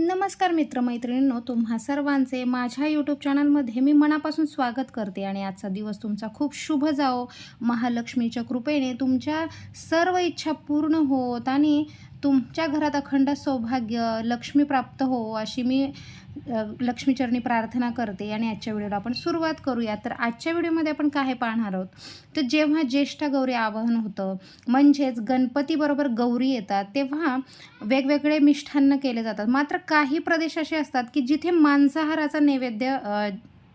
नमस्कार मित्रमैत्रिणींनो तुम्हा सर्वांचे माझ्या यूट्यूब चॅनलमध्ये मी मनापासून स्वागत करते आणि आजचा दिवस तुमचा खूप शुभ जाओ महालक्ष्मीच्या कृपेने तुमच्या सर्व इच्छा पूर्ण होत आणि तुमच्या घरात अखंड सौभाग्य लक्ष्मी प्राप्त हो अशी मी लक्ष्मीचरणी प्रार्थना करते आणि आजच्या व्हिडिओला आपण सुरुवात करूया. तर आजच्या व्हिडिओमध्ये आपण काय पाहणार आहोत? तर जेव्हा ज्येष्ठ गौरी आवाहन होतं म्हणजेच गणपतीबरोबर गौरी येतात तेव्हा वेगवेगळे मिष्ठान्न केले जातात. मात्र काही प्रदेश असे असतात की जिथे मांसाहाराचा नैवेद्य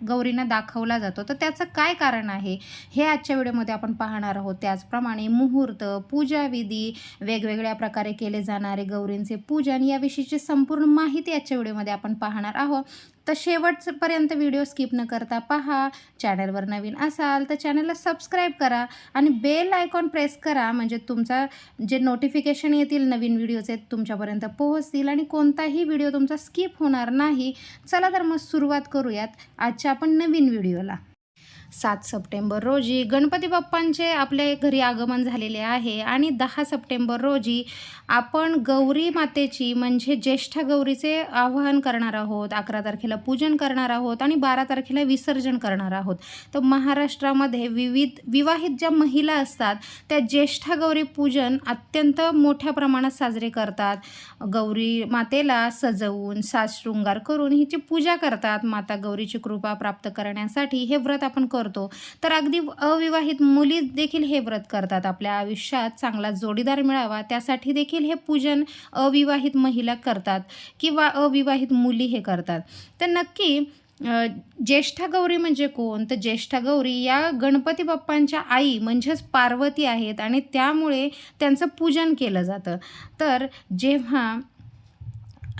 गौरींना दाखवला जातो. तर त्याचं काय कारण आहे? हे आजच्या व्हिडिओमध्ये आपण पाहणार आहोत. त्याचप्रमाणे मुहूर्त पूजाविधी वेगवेगळ्या प्रकारे केले जाणारे गौरींचे पूजन याविषयीची संपूर्ण माहिती आजच्या व्हिडिओमध्ये आपण पाहणार आहोत. तर शेवटपर्यंत व्हिडिओ स्किप न करता पहा. चॅनलवर नवीन असाल तर चॅनलला सबस्क्राईब करा आणि बेल आयकॉन प्रेस करा. म्हणजे तुमचा जे नोटिफिकेशन येतील नवीन व्हिडिओचे तुमच्यापर्यंत पोहोचतील आणि कोणताही व्हिडिओ तुमचा स्किप होणार नाही. चला तर मग सुरुवात करूयात आजच्या आपण नवीन व्हिडिओला. सात सप्टेंबर रोजी. गणपती बाप्पांचे आपल्या घरी आगमन झालेले आहे आणि दहा सप्टेंबर रोजी आपण गौरी मातेची म्हणजे ज्येष्ठ गौरीचे आवाहन करणार आहोत अकरा तारखेला पूजन करणार आहोत आणि बारा तारखेला विसर्जन करणार आहोत. तर महाराष्ट्रामध्ये विविध विवाहित ज्या महिला असतात त्या ज्येष्ठ गौरी पूजन अत्यंत मोठ्या प्रमाणात साजरे करतात. गौरी मातेला सजवून साजशृंगार करून हिची पूजा करतात. माता गौरीची कृपा प्राप्त करण्यासाठी हे व्रत आपण करतो करतो. तर अगदी अविवाहित मुली देखील हे व्रत करतात. आपल्या आयुष्यात चांगला जोडीदार मिळावा त्यासाठी देखील हे पूजन अविवाहित महिला करतात किंवा अविवाहित मुली हे करतात. तर नक्की ज्येष्ठा गौरी म्हणजे कोण? तर ज्येष्ठा गौरी या गणपती बाप्पांच्या आई म्हणजेच पार्वती आहेत आणि त्यामुळे त्यांचं पूजन केलं जातं. तर जेव्हा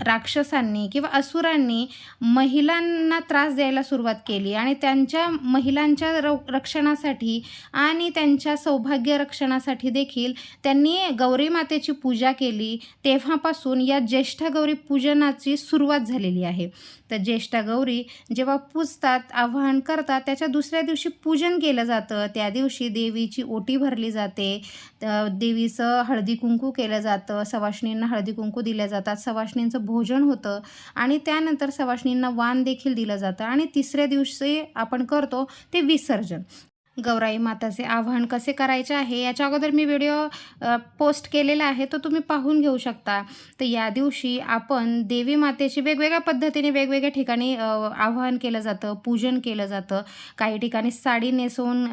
राक्षसांनी किंवा असुरांनी महिलांना त्रास द्यायला सुरुवात केली आणि त्यांच्या महिलांच्या र रक्षणासाठी आणि त्यांच्या सौभाग्य रक्षणासाठी देखील त्यांनी गौरी मातेची पूजा केली. तेव्हापासून या ज्येष्ठ गौरी पूजनाची सुरुवात झालेली आहे. तर ज्येष्ठ गौरी जेव्हा पूजतात आवाहन करतात त्याच्या दुसऱ्या दिवशी पूजन केलं जातं. त्या दिवशी देवीची ओटी भरली जाते. देवीचं हळदी कुंकू केलं जातं. सवाष्णींना हळदी कुंकू दिल्या जातात. सवाष्णींचं भोजन होतं आणि त्यानंतर सवाष्णींना वाण देखील दिलं जातं आणि तिसऱ्या दिवशी आपण करतो ते विसर्जन. गौराई माताचे आवाहन कसे करायचे आहे? याच्या अगोदर मी व्हिडिओ पोस्ट केलेला आहे तो तुम्ही पाहून घेऊ शकता. तर या दिवशी आपण देवी मातेची वेगवेगळ्या पद्धतीने वेगवेगळ्या ठिकाणी आवाहन केलं जातं पूजन केलं जातं. काही ठिकाणी साडी नेसवून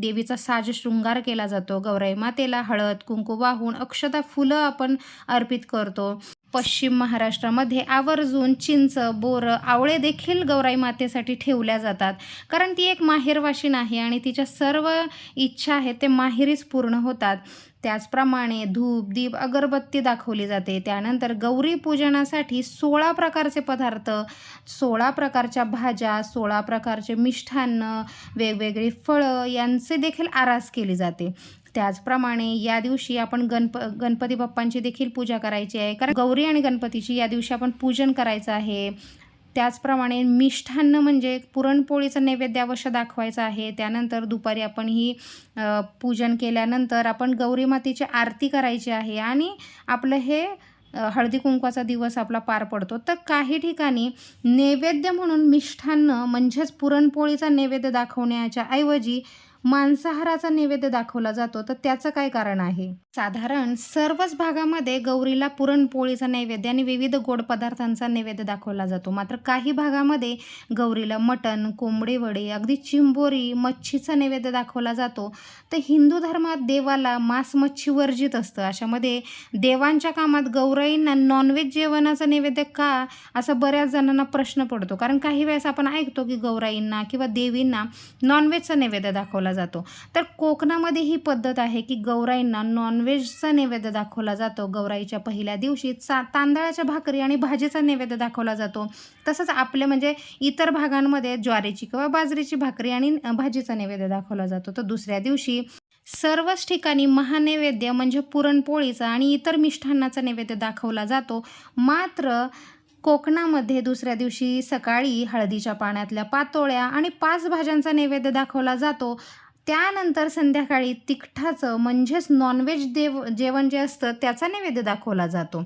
देवीचा साज शृंगार केला जातो. गौराई मातेला हळद कुंकू वाहून अक्षता फुलं आपण अर्पित करतो. पश्चिम महाराष्ट्रामध्ये आवर्जून चिंच बोरं आवळे देखील गौराई मातेसाठी ठेवल्या जातात. कारण ती एक माहेरवाशीण आहे आणि तिच्या सर्व इच्छा आहेत ते माहेरीच पूर्ण होतात. त्याचप्रमाणे धूप दीप अगरबत्ती दाखवली जाते. त्यानंतर गौरी पूजनासाठी सोळा प्रकारचे पदार्थ सोळा प्रकारच्या भाज्या सोळा प्रकारचे मिष्ठान्न वेगवेगळी फळं यांचे देखील आरास केली जाते. त्याचप्रमाणे या दिवशी आपण गणप गणपती बाप्पांची देखील पूजा करायची आहे. कारण गौरी आणि गणपतीची या दिवशी आपण पूजन करायचं आहे. त्याचप्रमाणे मिष्ठान्न म्हणजे पुरणपोळीचं नैवेद्य अवश्य दाखवायचं आहे. त्यानंतर दुपारी आपण ही पूजन केल्यानंतर आपण गौरी मातेची आरती करायची आहे आणि आपलं हे हळदी कुंकवाचा दिवस आपला पार पडतो. तर काही ठिकाणी नैवेद्य म्हणून मिष्ठान्न म्हणजेच पुरणपोळीचा नैवेद्य दाखवण्याच्या ऐवजी मांसाहाराचा नैवेद्य दाखवला जातो. तर त्याचं काय कारण आहे? साधारण सर्वच भागामध्ये गौरीला पुरणपोळीचा नैवेद्य आणि विविध गोड पदार्थांचा नैवेद्य दाखवला जातो. मात्र काही भागामध्ये गौरीला मटण कोंबडी वडे अगदी चिंबोरी मच्छीचा नैवेद्य दाखवला जातो. तर हिंदू धर्मात देवाला मांस मच्छी वर्जित असतं. अशामध्ये देवांच्या कामात गौराईंना नॉनव्हेज जेवणाचं नैवेद्य का? असा बऱ्याच जणांना प्रश्न पडतो. कारण काही वेळेस आपण ऐकतो की गौराईंना किंवा देवींना नॉनव्हेजचा नैवेद्य दाखवला जातो. तर कोकणामध्ये ही पद्धत आहे की गौराईंना नॉनव्हेजचा नैवेद्य दाखवला जातो. गौराईच्या पहिल्या दिवशी चा तांदळाच्या भाकरी आणि भाजीचा नैवेद्य दाखवला जातो. तसंच आपले म्हणजे इतर भागांमध्ये ज्वारीची किंवा बाजरीची भाकरी आणि भाजीचा नैवेद्य दाखवला जातो. तर दुसऱ्या दिवशी सर्वच ठिकाणी महानैवेद्य म्हणजे पुरणपोळीचा आणि इतर मिष्ठान्नाचा नैवेद्य दाखवला जातो. मात्र कोकणामध्ये दुसऱ्या दिवशी सकाळी हळदीच्या पाण्यातल्या पातोळ्या आणि पाच भाज्यांचा नैवेद्य दाखवला जातो. त्यानंतर संध्याकाळी तिखटाचं म्हणजेच नॉनव्हेज देव जेवण जे असतं त्याचा नैवेद्य दाखवला जातो.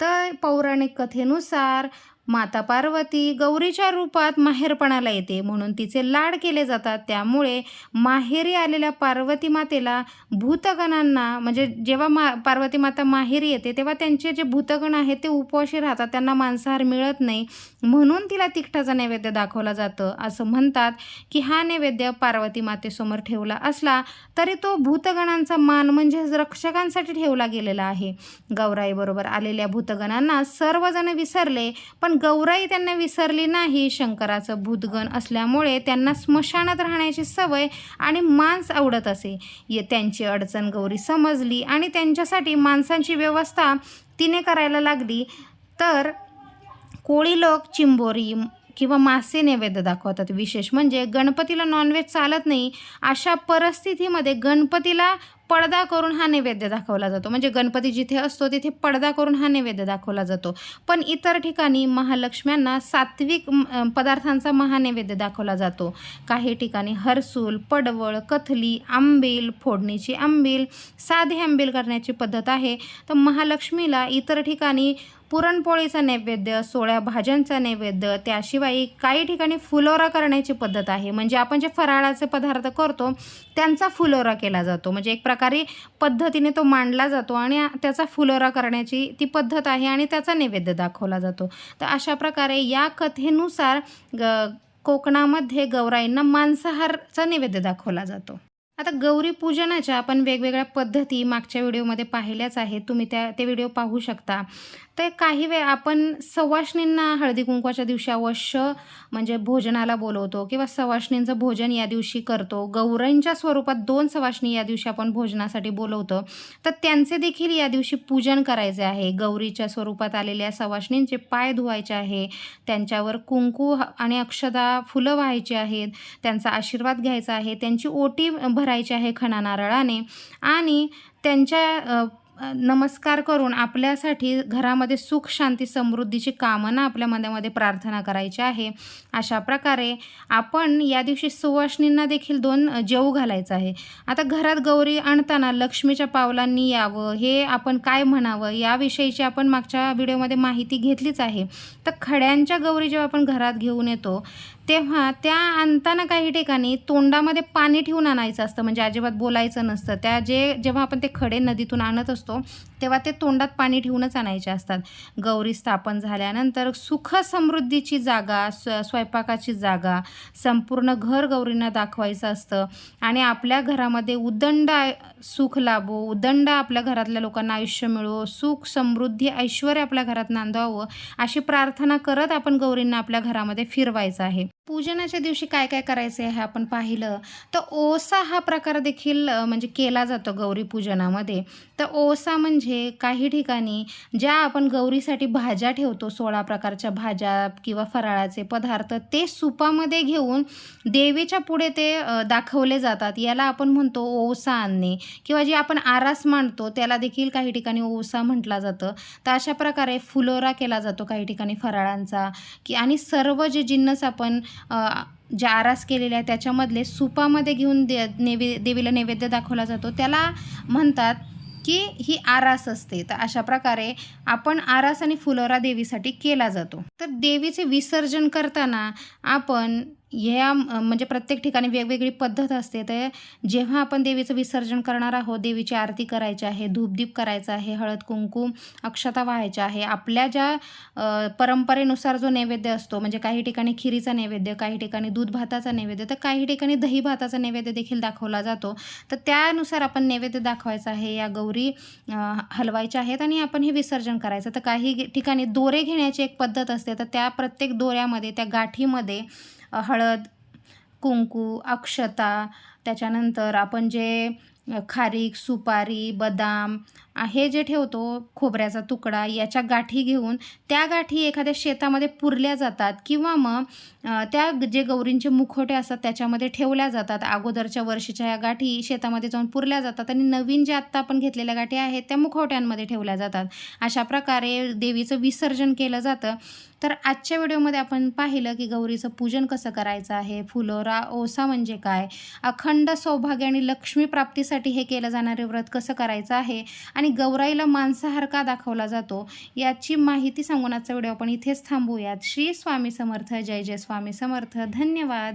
तर पौराणिक कथेनुसार माता पार्वती गौरीच्या रूपात माहेरपणाला येते म्हणून तिचे लाड केले जातात. त्यामुळे माहेरी आलेल्या पार्वती मातेला भूतगणांना म्हणजे जेव्हा मा पार्वती माता माहेरी येते तेव्हा त्यांचे जे भूतगण आहेत ते उपवाशी राहतात. त्यांना मांसाहार मिळत नाही. म्हणून तिला तिखटाचा नैवेद्य दाखवला जातं. असं म्हणतात की हा नैवेद्य पार्वती मातेसमोर ठेवला असला तरी तो भूतगणांचा मान म्हणजे रक्षकांसाठी ठेवला गेलेला आहे. गौराईबरोबर आलेल्या भूतगणांना सर्वजण विसरले पण गौराई त्यांना विसरली नाही शंकराचं भूतगण असल्यामुळे त्यांना स्मशानात राहण्याची सवय आणि मांस आवडत असे. ये त्यांची अडचण गौरी समजली आणि त्यांच्यासाठी माणसांची व्यवस्था तिने करायला लागली. तर कोळी लोक चिंबोरी किंवा मासे नैवेद्य दाखवतात विशेष. म्हणजे गणपतीला नॉनव्हेज चालत नाही अशा परिस्थितीमध्ये गणपतीला पडदा करून हा नैवेद्य दाखवला जातो. म्हणजे गणपती जिथे असतो तिथे पडदा करून हा नैवेद्य दाखवला जातो. पण इतर ठिकाणी महालक्ष्म्यांना सात्विक पदार्थांचा महानैवेद्य दाखवला जातो. काही ठिकाणी हरसूल पडवळ कथली आंबील फोडणीची आंबील साधे आंबील करण्याची पद्धत आहे. तर महालक्ष्मीला इतर ठिकाणी पुरणपोळीचा नैवेद्य सोळ्या भाज्यांचा नैवेद्य त्याशिवाय काही ठिकाणी फुलोरा करण्याची पद्धत आहे. म्हणजे आपण जे फराळाचे पदार्थ करतो त्यांचा फुलोरा केला जातो. म्हणजे एक प्रकारे पद्धतीने तो मांडला जातो आणि त्याचा फुलोरा करण्याची ती पद्धत आहे आणि त्याचा नैवेद्य दाखवला जातो. तर अशा प्रकारे या कथेनुसार ग कोकणामध्ये गौराईंना मांसाहारचा नैवेद्य दाखवला जातो. आता गौरी पूजनाच्या आपण वेगवेगळ्या पद्धती मागच्या व्हिडिओमध्ये पाहिल्याच आहेत. तुम्ही त्या ते व्हिडिओ पाहू शकता. तर काही वेळ आपण सवाष्णींना हळदी कुंकवाच्या दिवशी अवश्य म्हणजे भोजनाला बोलवतो किंवा सवाष्णींचं भोजन या दिवशी करतो. गौराईंच्या स्वरूपात दोन सवाष्णी या दिवशी आपण भोजनासाठी बोलवतो. तर त्यांचे देखील या दिवशी पूजन करायचे आहे. गौरीच्या स्वरूपात आलेल्या सवाष्णींचे पाय धुवायचे आहे. त्यांच्यावर कुंकू आणि अक्षदा फुलं व्हायची आहेत. त्यांचा आशीर्वाद घ्यायचा आहे. त्यांची ओटी भरायची आहे खणा नारळाने आणि त्यांच्या नमस्कार करून आपल्यासाठी घरामध्ये सुख शांती समृद्धीची कामना आपल्या मनामध्ये प्रार्थना करायची आहे. अशा प्रकारे आपण या दिवशी सुवासिनींना देखील दोन जेऊ घालायचं आहे. आता घरात गौरी आणताना लक्ष्मीच्या पावलांनी यावं हे आपण काय म्हणावं याविषयीची आपण मागच्या व्हिडिओमध्ये माहिती घेतलीच आहे. तर खड्यांच्या गौरी जेव्हा आपण घरात घेऊन येतो तेव्हा त्या आणताना काही ठिकाणी तोंडामध्ये पाणी ठेवून आणायचं असतं. म्हणजे अजिबात बोलायचं नसतं. त्या जे जेव्हा आपण ते खडे नदीतून आणत असतो तेव्हा ते तोंडात पाणी ठेवूनच आणायचे असतात. गौरी स्थापन झाल्यानंतर सुख समृद्धीची जागा स्व स्वयंपाकाची जागा संपूर्ण घर गौरींना दाखवायचं असतं. आणि आपल्या घरामध्ये उदंड सुख लाभो उदंड आपल्या घरातल्या लोकांना आयुष्य मिळो सुख समृद्धी ऐश्वर आपल्या घरात नांदवावं अशी प्रार्थना करत आपण गौरींना आपल्या घरामध्ये फिरवायचं आहे. पूजनाच्या दिवशी काय काय करायचं आहे हे आपण पाहिलं. तर ओसा हा प्रकार देखील म्हणजे केला जातो गौरी पूजनामध्ये. तर ओसा म्हणजे काही ठिकाणी ज्या आपण गौरीसाठी भाज्या ठेवतो सोळा प्रकारच्या भाज्या किंवा फराळाचे पदार्थ ते सुपामध्ये घेऊन देवीच्या पुढे ते दाखवले जातात. याला आपण म्हणतो ओसा आणणे किंवा जे आपण आरास मांडतो त्याला देखील काही ठिकाणी ओसा म्हटला जातं. तर अशा प्रकारे फुलोरा केला जातो काही ठिकाणी फराळांचा. की आणि सर्व जे जिन्नस आपण ज्या आरास केलेल्या आहे त्याच्यामधले सुपामध्ये घेऊन दे नेवे देवीला नैवेद्य दाखवला जातो. त्याला म्हणतात की ही आरास असते. तर अशा प्रकारे आपण आरास आणि फुलोरा देवीसाठी केला जातो. तर देवीचे विसर्जन करताना आपण ह्या म्हणजे प्रत्येक ठिकाणी वेगवेगळी पद्धत असते. तर जेव्हा आपण देवीचं विसर्जन करणार आहोत देवीची आरती करायची आहे धूपदीप करायचा आहे हळद कुंकू अक्षता व्हायच्या आहे आपल्या ज्या परंपरेनुसार जो नैवेद्य असतो म्हणजे काही ठिकाणी खिरीचा नैवेद्य काही ठिकाणी दूध भाताचा नैवेद्य तर काही ठिकाणी दही भाताचा नैवेद्य देखील दाखवला जातो. तर त्यानुसार आपण नैवेद्य दाखवायचा आहे या गौरी हलवायच्या आहेत आणि आपण हे विसर्जन करायचं. तर काही ठिकाणी दोरे घेण्याची एक पद्धत असते. तर त्या प्रत्येक दोऱ्यामध्ये त्या गाठीमध्ये हळद कुंकू अक्षता त्याच्यानंतर आपण जे खारीक सुपारी बदाम हे जे ठेवतो खोबऱ्याचा तुकडा याच्या गाठी घेऊन त्या गाठी एखाद्या शेतामध्ये पुरल्या जातात किंवा मग त्या जे गौरींचे मुखवटे असतात त्याच्यामध्ये ठेवल्या जातात. अगोदरच्या वर्षीच्या या गाठी शेतामध्ये जाऊन पुरल्या जातात आणि नवीन ज्या आत्ता आपण घेतलेल्या गाठी आहेत त्या मुखवट्यांमध्ये ठेवल्या जातात. अशा प्रकारे देवीचं विसर्जन केलं जातं. तर आजच्या व्हिडिओमध्ये आपण पाहिलं की गौरीचं पूजन कसं करायचं आहे फुलोरा ओसा म्हणजे काय अखंड सौभाग्य आणि लक्ष्मी प्राप्तीसाठी हे केलं जाणारे व्रत कसं करायचं आहे आणि गौराईला मांसाहार का दाखवला जातो. याची माहिती सांगून आजचा व्हिडिओ आपण इथेच थांबूयात. श्री स्वामी समर्थ. जय जय स्वामी समर्थ. धन्यवाद.